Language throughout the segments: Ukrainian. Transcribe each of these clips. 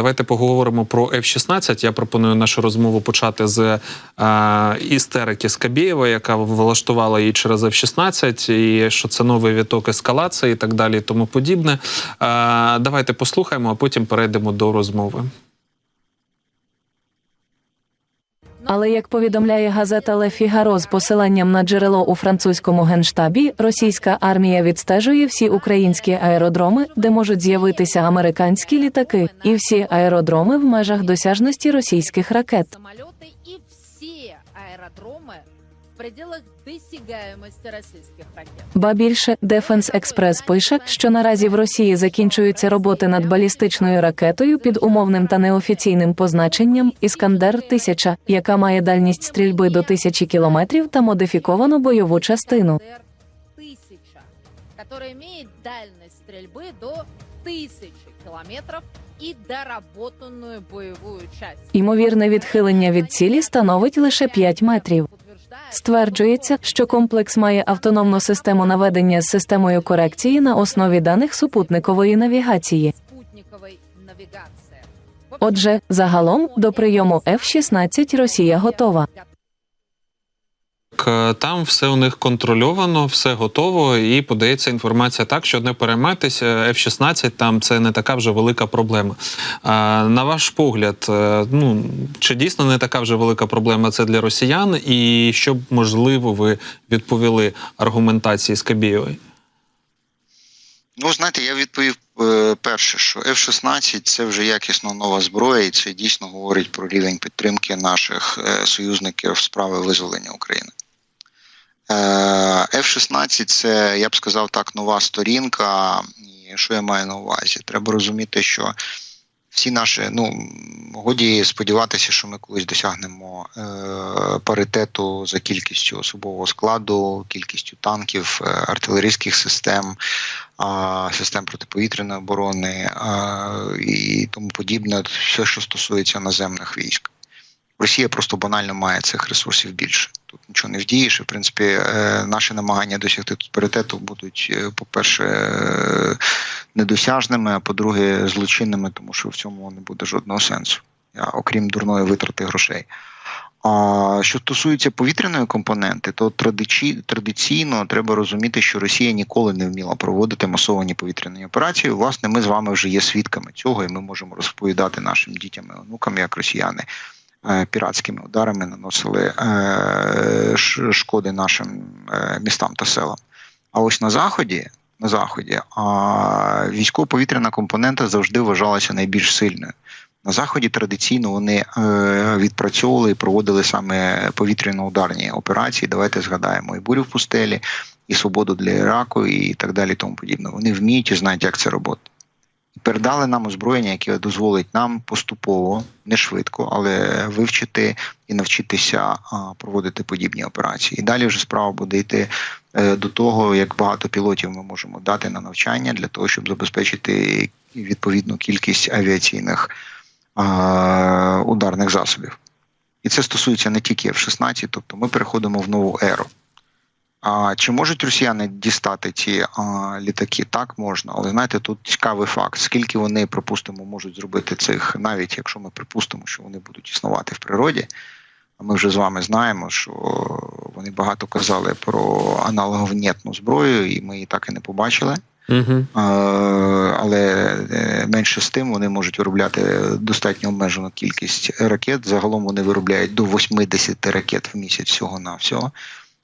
давайте поговоримо про F-16. Я пропоную нашу розмову почати з е, істерики Скабєєва, яка влаштувала її через F-16, і що це новий віток ескалації і так далі, і тому подібне. Е, давайте послухаємо, а потім перейдемо до розмови. Але як повідомляє газета Ле Фігаро з посиланням на джерело у французькому генштабі, російська армія відстежує всі українські аеродроми, де можуть з'явитися американські літаки, і всі аеродроми в межах досяжності російських ракет самолеты и все аэродромы в пределах досягаемости российских ракет. Ба більше Дефенс Експрес пише, що наразі в Росії закінчуються роботи над балістичною ракетою під умовним та неофіційним позначенням Іскандер 1000 яка має дальність стрільби до тисячі кілометрів та модифіковану бойову частину. Р-1000, которая имеет дальность стрельбы до 1000 километров и доработанную боевую часть. Ймовірне відхилення від цілі становить лише 5 метрів. Стверджується, що комплекс має автономну систему наведення з системою корекції на основі даних супутникової навігації. Отже, загалом до прийому F-16 Росія готова. Е, Там все у них контрольовано, все готово, і подається інформація так, що не переймайтеся, F-16 там це не така вже велика проблема. А, на ваш погляд, е, ну чи дійсно не така вже велика проблема це для росіян, і що б можливо ви відповіли аргументації Скабєєвої? Ну, знаєте, я відповів е, перше, що F-16 це вже якісно нова зброя, і це дійсно говорить про рівень підтримки наших е, союзників в справи визволення України. Е, F-16 це, я б сказав так, нова сторінка. І що я маю на увазі? Треба розуміти, що всі наші, ну годі сподіватися, що ми колись досягнемо е, паритету за кількістю особового складу, кількістю танків, е, артилерійських систем, а, систем протиповітряної оборони а, і тому подібне, все, що стосується наземних військ. Росія просто банально має цих ресурсів більше. Тут нічого не вдієш. В принципі, е, наші намагання досягти тут паритету будуть, е, по-перше, е, недосяжними, а по-друге, злочинними, тому що в цьому не буде жодного сенсу, окрім дурної витрати грошей. А що стосується повітряної компоненти, то традицій- традиційно треба розуміти, що Росія ніколи не вміла проводити масовані повітряні операції. Власне, ми з вами вже є свідками цього, і ми можемо розповідати нашим дітям і онукам, як росіяни піратськими ударами наносили е, шкоди нашим е, містам та селам. А ось на заході. На заході військово-повітряна компонента завжди вважалася найбільш сильною. На заході традиційно вони е, відпрацьовували і проводили саме повітряно-ударні операції. Давайте згадаємо і бурю в пустелі, і свободу для Іраку, і так далі. Тому подібне. Вони вміють і знають, як це робити. Передали нам озброєння, яке дозволить нам поступово, не швидко, але вивчити і навчитися проводити подібні операції. І далі вже справа буде йти е, до того, як багато пілотів ми можемо дати на навчання для того, щоб забезпечити відповідну кількість авіаційних ударних засобів. І це стосується не тільки F-16, тобто ми переходимо в нову еру. А чи можуть росіяни дістати ці а, літаки? Так можна, але знаєте, тут цікавий факт. Скільки вони, припустимо, можуть зробити цих, навіть якщо ми припустимо, що вони будуть існувати в природі. А ми вже з вами знаємо, що вони багато казали про аналоговнєтну зброю, і ми її так і не побачили. Угу. Е, але е, менше з тим вони можуть виробляти достатньо обмежену кількість ракет. Загалом вони виробляють до 80 ракет в місяць всього на всього.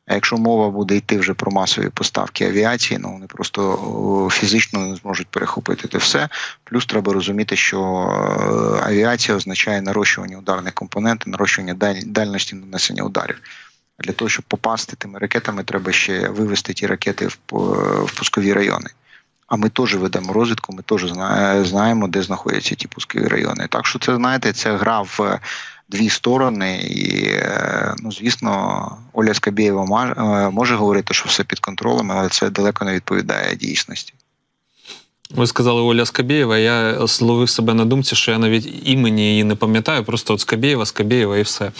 А якщо мова буде йти вже про масові поставки авіації, ну вони просто фізично не зможуть перехопити це все. Плюс треба розуміти, що е, авіація означає нарощування ударних компонентів, нарощування даль- дальності нанесення ударів. А для того, щоб попасти тими ракетами, треба ще вивести ті ракети в пускові райони. А ми теж ведемо розвідку, ми теж знаємо, де знаходяться ті пускові райони. Так що це знаєте, це гра в дві сторони, і е, ну звісно, Оля Скабєєва е, може говорити, що все під контролем, але це далеко не відповідає дійсності. Ви сказали Оля Скабєєва. Я словив себе на думці, що я навіть імені її не пам'ятаю. Просто от Скабєєва, Скабєєва і все.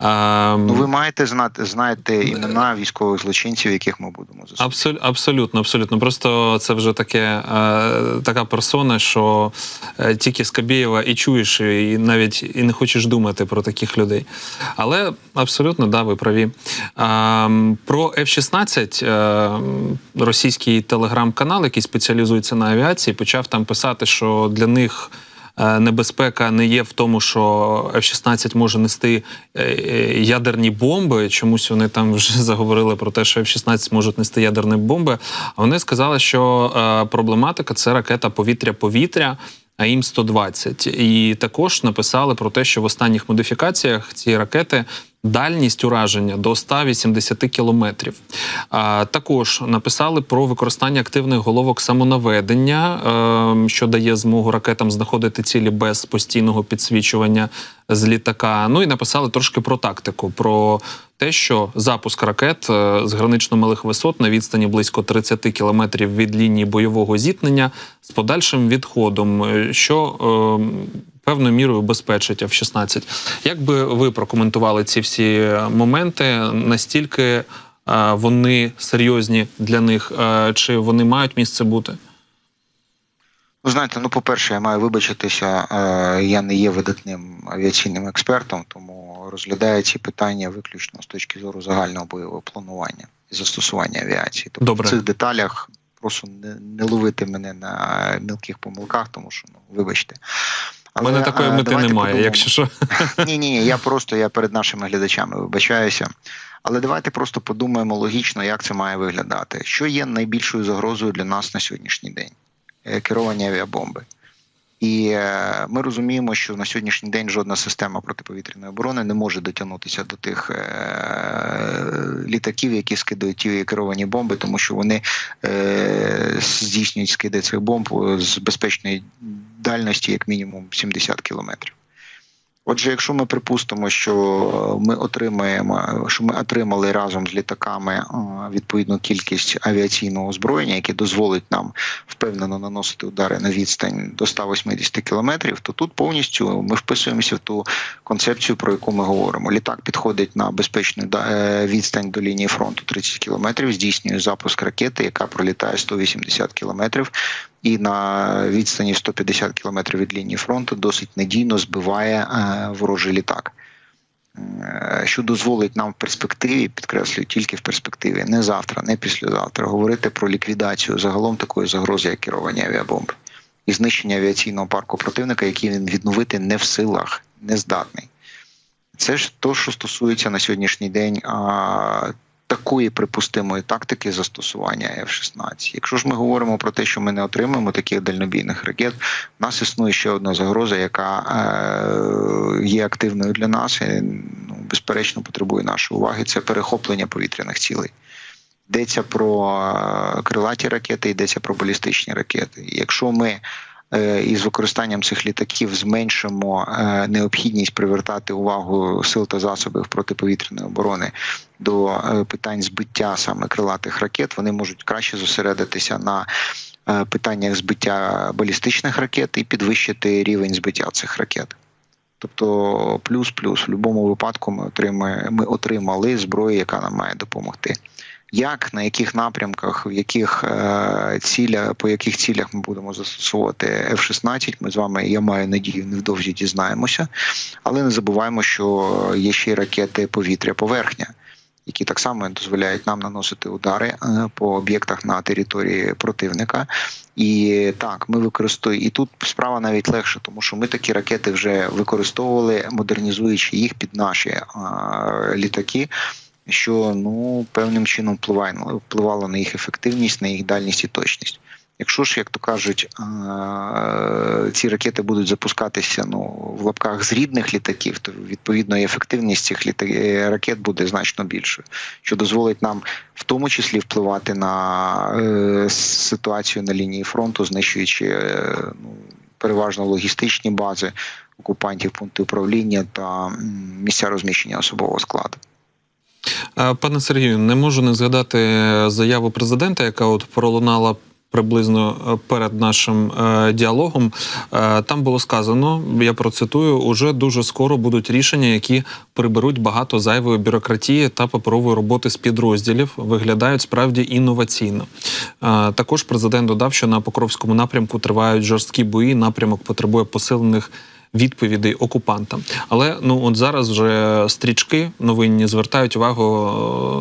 Ну, ви маєте знати знаєте імена військових злочинців, яких ми будемо засудити. Абсолютно, абсолютно, абсолютно. Просто це вже таке е, така персона, що е, тільки Скабєєва і чуєш, і навіть і не хочеш думати про таких людей. Але абсолютно, да, ви праві. Про F-16 е, російський телеграм-канал, який спеціалізується на авіації, почав там писати, що для них. Е, Небезпека не є в тому, що F-16 може нести е, е, ядерні бомби. Чомусь вони там вже заговорили про те, що F-16 можуть нести ядерні бомби. А вони сказали, що проблематика це ракета повітря-повітря. АІМ 120 і також написали про те, що в останніх модифікаціях ці ракети дальність ураження до 180 кілометрів. А, також написали про використання активних головок самонаведення, е, що дає змогу ракетам знаходити цілі без постійного підсвічування з літака. Ну і написали трошки про тактику, про те, що запуск ракет е, з гранично малих висот на відстані близько 30 кілометрів від лінії бойового зіткнення з подальшим відходом, е, що е, певною мірою безпечить F-16. Як би ви прокоментували ці всі моменти? Настільки е, вони серйозні для них, е, чи вони мають місце бути? Ну, знаєте, ну, по-перше, я маю вибачитися, е, я не є видатним авіаційним експертом, тому розглядаю ці питання виключно з точки зору загального бойового планування і застосування авіації. Тобто Добре. в цих деталях просто не, не ловити мене на мілких помилках, тому що ну, вибачте. У мене такої е, мети немає, подумаємо. якщо що. Ні, ні, ні, я просто я перед нашими глядачами вибачаюся. Але давайте просто подумаємо логічно, як це має виглядати. Що є найбільшою загрозою для нас на сьогоднішній день? Е, Керовані авіабомби. І е, ми розуміємо, що на сьогоднішній день жодна система протиповітряної оборони не може дотягнутися до тих літаків, які скидають ті керовані бомби, тому що вони здійснюють скиди цих бомб з безпечної дальності, як мінімум 70 кілометрів. Отже, якщо ми припустимо, що ми отримаємо, що ми отримали разом з літаками е, відповідну кількість авіаційного озброєння, яке дозволить нам впевнено наносити удари на відстань до 180 кілометрів, то тут повністю ми вписуємося в ту концепцію, про яку ми говоримо. Літак підходить на безпечну е, відстань до лінії фронту 30 кілометрів, здійснює запуск ракети, яка пролітає 180 кілометрів, і на відстані 150 кілометрів від лінії фронту досить надійно збиває е, ворожий літак. Е, Що дозволить нам в перспективі, підкреслюю, тільки в перспективі, не завтра, не післязавтра, говорити про ліквідацію загалом такої загрози, як керовані авіабомби, і знищення авіаційного парку противника, який він відновити не в силах, не здатний. Це ж то, що стосується на сьогоднішній день такої припустимої тактики застосування F-16. Якщо ж ми говоримо про те, що ми не отримаємо таких дальнобійних ракет, в нас існує ще одна загроза, яка е, є активною для нас і ну, безперечно потребує нашої уваги. Це перехоплення повітряних цілей. Йдеться про е, крилаті ракети, йдеться про балістичні ракети. Якщо ми із використанням цих літаків зменшимо е, необхідність привертати увагу сил та засобів протиповітряної оборони до е, питань збиття саме крилатих ракет, вони можуть краще зосередитися на е, питаннях збиття балістичних ракет і підвищити рівень збиття цих ракет. Тобто плюс-плюс в будь-якому випадку ми отримаємо, ми отримали зброю, яка нам має допомогти. Як на яких напрямках, в яких е, ціля, по яких цілях ми будемо застосовувати F-16, Ми з вами, я маю надію, невдовзі дізнаємося. Але не забуваємо, що є ще й ракети повітря-поверхня, які так само дозволяють нам наносити удари е, по об'єктах на території противника. І так, ми використовуємо і тут справа навіть легше, тому що ми такі ракети вже використовували, модернізуючи їх під наші е, літаки що ну певним чином впливає на- впливало на їх ефективність, на їх дальність і точність. Якщо ж, як то кажуть, ці ракети будуть запускатися ну в лапках з рідних літаків, то відповідно і ефективність цих літа- е, ракет буде значно більшою, що дозволить нам в тому числі впливати на е, ситуацію на лінії фронту, знищуючи е, ну, переважно логістичні бази окупантів, пункти управління та місця розміщення особового складу. Е, Пане Сергію, не можу не згадати заяву президента, яка от пролунала приблизно е, перед нашим е, діалогом. Е, там було сказано, я процитую: уже дуже скоро будуть рішення, які приберуть багато зайвої бюрократії та паперової роботи з підрозділів, виглядають справді інноваційно. Е, також президент додав, що на Покровському напрямку тривають жорсткі бої. Напрямок потребує посилених відповідей окупантам. Але ну от зараз вже стрічки новинні звертають увагу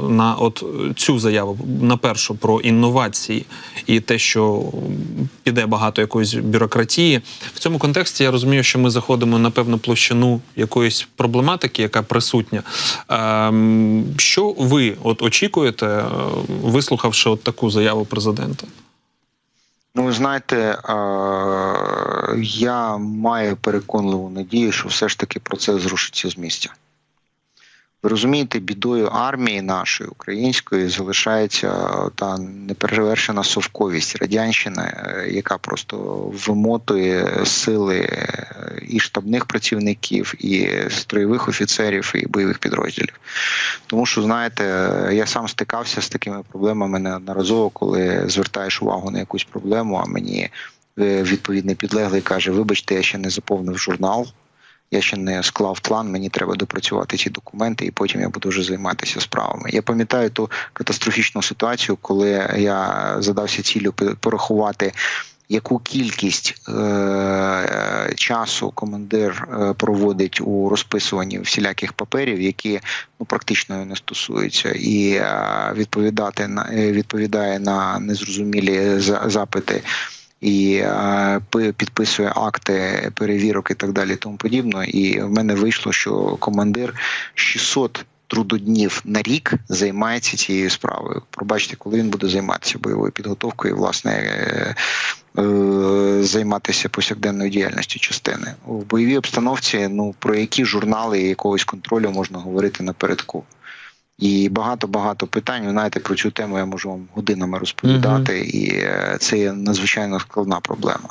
е, на от цю заяву, на першу про інновації і те, що піде багато якоїсь бюрократії. В цьому контексті я розумію, що ми заходимо на певну площину якоїсь проблематики, яка присутня. Ем, що ви от очікуєте, е, вислухавши от таку заяву президента? Ну, ви знаєте, е, я маю переконливу надію, що все ж таки процес зрушиться з місця. Ви розумієте, бідою армії нашої української залишається та неперевершена совковість радянщини, е, яка просто вимотує сили е, і штабних працівників, і строєвих офіцерів, і бойових підрозділів. Тому що, знаєте, я сам стикався з такими проблемами неодноразово, коли звертаєш увагу на якусь проблему, а мені відповідний підлеглий каже: Вибачте, я ще не заповнив журнал. Я ще не склав план, мені треба допрацювати ці документи, і потім я буду вже займатися справами. Я пам'ятаю ту катастрофічну ситуацію, коли я задався ціллю порахувати, яку кількість е- часу командир е, проводить у розписуванні всіляких паперів, які ну практично не стосуються, і е- відповідати на е, відповідає на незрозумілі за- запити і е, підписує акти перевірок і так далі, тому подібно. І в мене вийшло, що командир 600 трудоднів на рік займається цією справою. Пробачте, коли він буде займатися бойовою підготовкою, і, власне. е, е, Займатися повсякденною діяльністю частини в бойовій обстановці. Ну про які журнали якогось контролю можна говорити напередку. І багато багато питань. Ви знаєте, про цю тему я можу вам годинами розповідати, і е, це є надзвичайно складна проблема.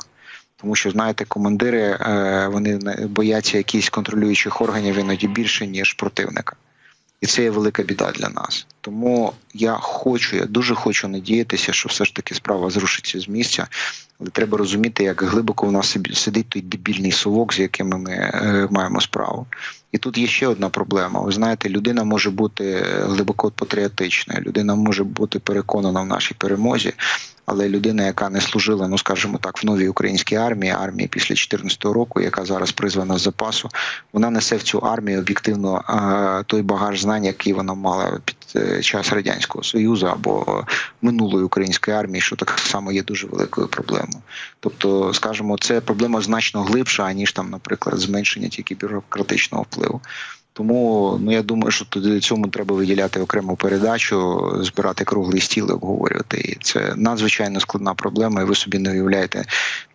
Тому що знаєте, командири е, вони бояться якихось контролюючих органів іноді більше ніж противника, і це є велика біда для нас. Тому я хочу, я дуже хочу надіятися, що все ж таки справа зрушиться з місця. Але треба розуміти, як глибоко в нас сидить той дебільний совок, з якими ми е, маємо справу. І тут є ще одна проблема. Ви знаєте, людина може бути глибоко патріотичною, людина може бути переконана в нашій перемозі, але людина, яка не служила, ну скажімо так, в новій українській армії, армії після 2014 року, яка зараз призвана з запасу, вона несе в цю армію об'єктивно е, той багаж знань, який вона мала під е, час радянського союзу або минулої української армії, що так само є дуже великою проблемою. Тобто, скажімо, це проблема значно глибша, аніж там, наприклад, зменшення тільки бюрократичного впливу. Тому ну я думаю, що туди цьому треба виділяти окрему передачу, збирати круглий стіл і обговорювати. І це надзвичайно складна проблема, і ви собі не уявляєте,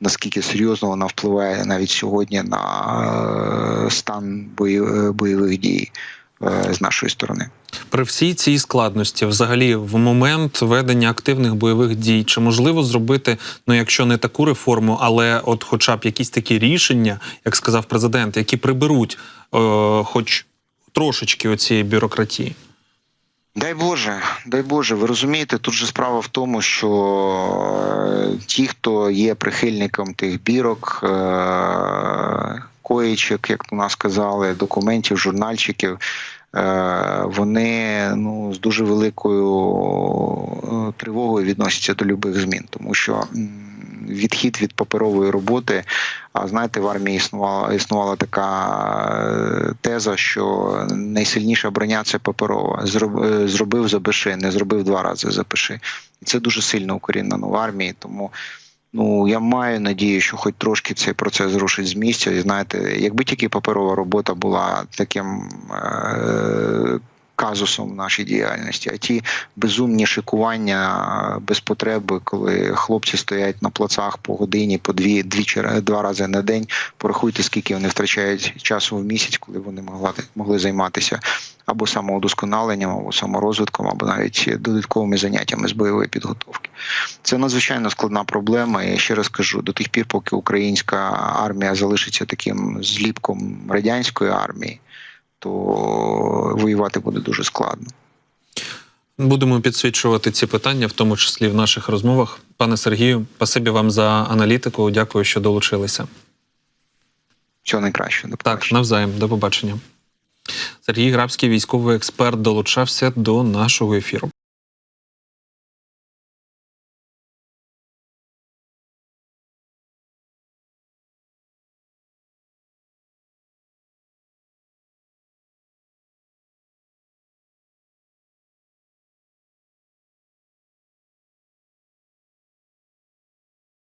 наскільки серйозно вона впливає навіть сьогодні на е, стан бойових дій е, з нашої сторони. При всій цій складності, взагалі, в момент ведення активних бойових дій, чи можливо зробити, ну якщо не таку реформу, але от, хоча б якісь такі рішення, як сказав президент, які приберуть, е, хоч трошечки оцієї бюрократії. Дай Боже, дай Боже, ви розумієте, тут же справа в тому, що е, ті, хто є прихильником тих бірок, е, коїчок, як у нас казали, документів, журнальчиків, е, вони ну, з дуже великою е, тривогою відносяться до любих змін, тому що відхід від паперової роботи. А знаєте, в армії існувала існувала така е, теза, що найсильніша броня це паперова. Зроб- Зробив запиши, не зробив два рази запиши. І це дуже сильно укорінено в армії. Тому ну я маю надію, що хоч трошки цей процес зрушить з місця. І знаєте, якби тільки паперова робота була таким. Е- Казусом в нашій діяльності, а ті безумні шикування без потреби, коли хлопці стоять на плацах по годині, по дві, дві чи два рази на день. Порахуйте, скільки вони втрачають часу в місяць, коли вони могли, могли займатися або самоудосконаленням, або саморозвитком, або навіть додатковими заняттями з бойової підготовки. Це надзвичайно складна проблема. І ще раз кажу, до тих пір, поки українська армія залишиться таким зліпком радянської армії, то воювати буде дуже складно. Будемо підсвічувати ці питання, в тому числі в наших розмовах. Пане Сергію, спасибі вам за аналітику. Дякую, що долучилися. Всього найкращого. До Так, навзаєм, до побачення. Сергій Грабський, військовий експерт, долучався до нашого ефіру.